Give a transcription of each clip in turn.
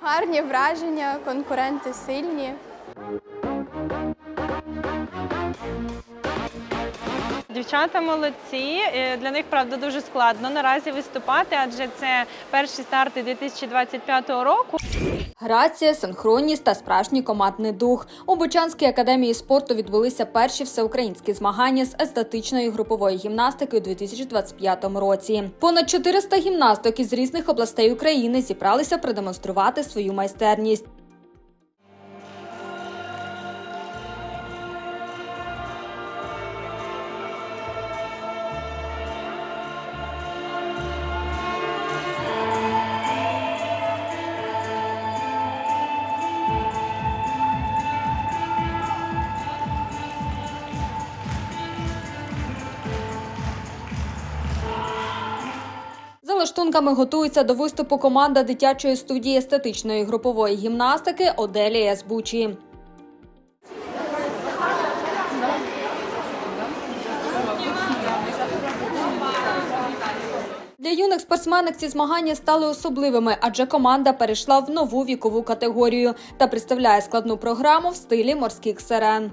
Гарні враження, конкуренти сильні. Дівчата молодці. Е, Для них правда дуже складно наразі виступати, адже це перші старти 2025 року. Грація, синхронність та справжній командний дух. У Бучанській академії спорту відбулися перші всеукраїнські змагання з естетичної групової гімнастики у 2025 році. Понад 400 гімнасток із різних областей України зібралися продемонструвати свою майстерність. Лаштунками готується до виступу команда дитячої студії естетичної групової гімнастики Оделія з Бучі. Для юних спортсменок ці змагання стали особливими, адже команда перейшла в нову вікову категорію та представляє складну програму в стилі морських сирен.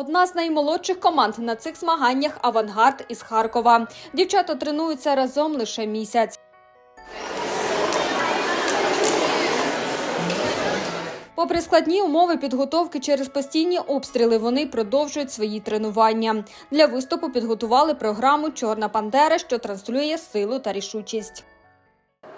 Одна з наймолодших команд на цих змаганнях авангард із Харкова. Дівчата тренуються разом лише місяць. Попри складні умови підготовки через постійні обстріли, вони продовжують свої тренування. Для виступу підготували програму Чорна Пантера, що транслює силу та рішучість.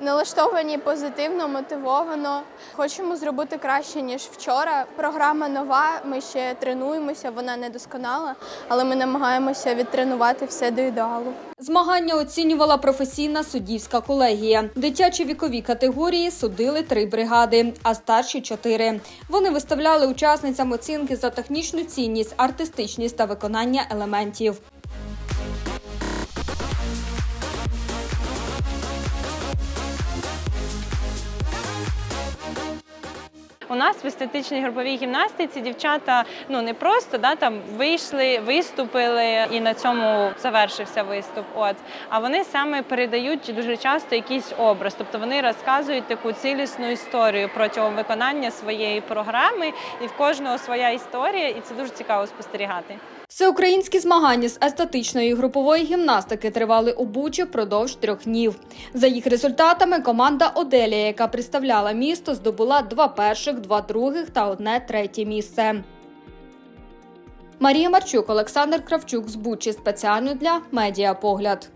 Налаштовані позитивно, мотивовано. Хочемо зробити краще, ніж вчора. Програма нова, ми ще тренуємося, вона не досконала, але ми намагаємося відтренувати все до ідеалу. Змагання оцінювала професійна суддівська колегія. Дитячі вікові категорії судили три бригади, а старші чотири. Вони виставляли учасницям оцінки за технічну цінність, артистичність та виконання елементів. У нас в естетичній груповій гімнастиці дівчата ну не просто да там вийшли, виступили і на цьому завершився виступ. От а вони саме передають дуже часто якийсь образ, тобто вони розказують таку цілісну історію протягом виконання своєї програми, і в кожного своя історія, і це дуже цікаво спостерігати. Всеукраїнські змагання з естетичної групової гімнастики тривали у Бучі впродовж трьох днів. За їх результатами команда Оделія, яка представляла місто, здобула два перших, два других та одне третє місце. Марія Марчук, Олександр Кравчук з Бучі спеціально для Медіапогляд.